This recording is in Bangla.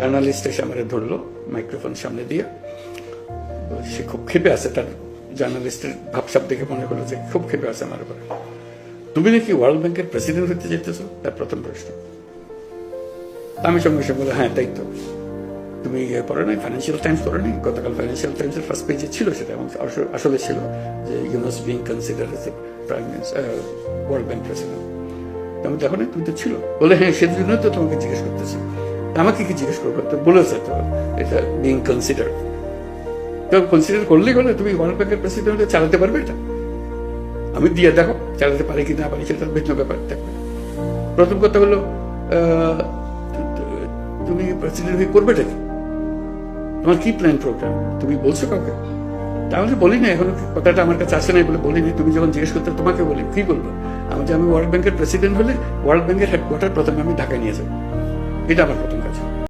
জার্নালিস্ট এসে আমার ধরলো মাইক্রোফোন সামনে দিয়ে। সে খুব ক্ষেপে আছে তার জার্নালিস্টের ভাবসাব দেখে মনে হলো যে খুব ক্ষেপে আছে আমার উপরে। তুমি নাকি ওয়ার্ল্ড ব্যাংকের প্রেসিডেন্ট হতে যেতেছো তার প্রথম প্রশ্ন। আমি সঙ্গে সঙ্গে বলে হ্যাঁ তাই তো। তুমি ইয়ে পড়ো নাই ফাইন্যান্সিয়াল টাইমস পড়ো নাই? গতকাল ফাইন্যান্সিয়াল টাইমসের ফার্স্ট পেজে ছিল সেটা এবং আসলে- ছিল যে Yunus being consider as prime world bank president আমি দেখো না, তুমি তো ছিল। বলে হ্যাঁ সেজন্য তো তোমাকে জিজ্ঞেস করতেছি। আমাকে কি জিজ্ঞেস করব? তো বলেছে তো এটা বিং কনসিডার তো কনসিডার করলেই হলে, তুমি ওয়ার্ল্ড ব্যাংকের প্রেসিডেন্ট চালাতে পারবে এটা? আমি দিয়ে দেখো, চালাতে পারি কি না পারি, সেটা ভিন্ন ব্যাপার থাকবে প্রথম কথা হলো তুমি প্রেসিডেন্ট হয়ে করবেটা কি? তোমার কি প্ল্যান প্রোগ্রাম তুমি বলছো কাউকে? তাহলে বলি না এখন কথাটা আমার কাছে আসে নাই বলে বলিনি। তুমি যখন জিজ্ঞেস করতে, তোমাকে বলি, কি বলব? আমি যে আমি ওয়ার্ল্ড ব্যাংকের প্রেসিডেন্ট হলে ওয়ার্ল্ড ব্যাংকের হেডকোয়ার্টার প্রথমে আমি ঢাকায় নিয়ে যাব। এটা আমার প্রথম কাজ।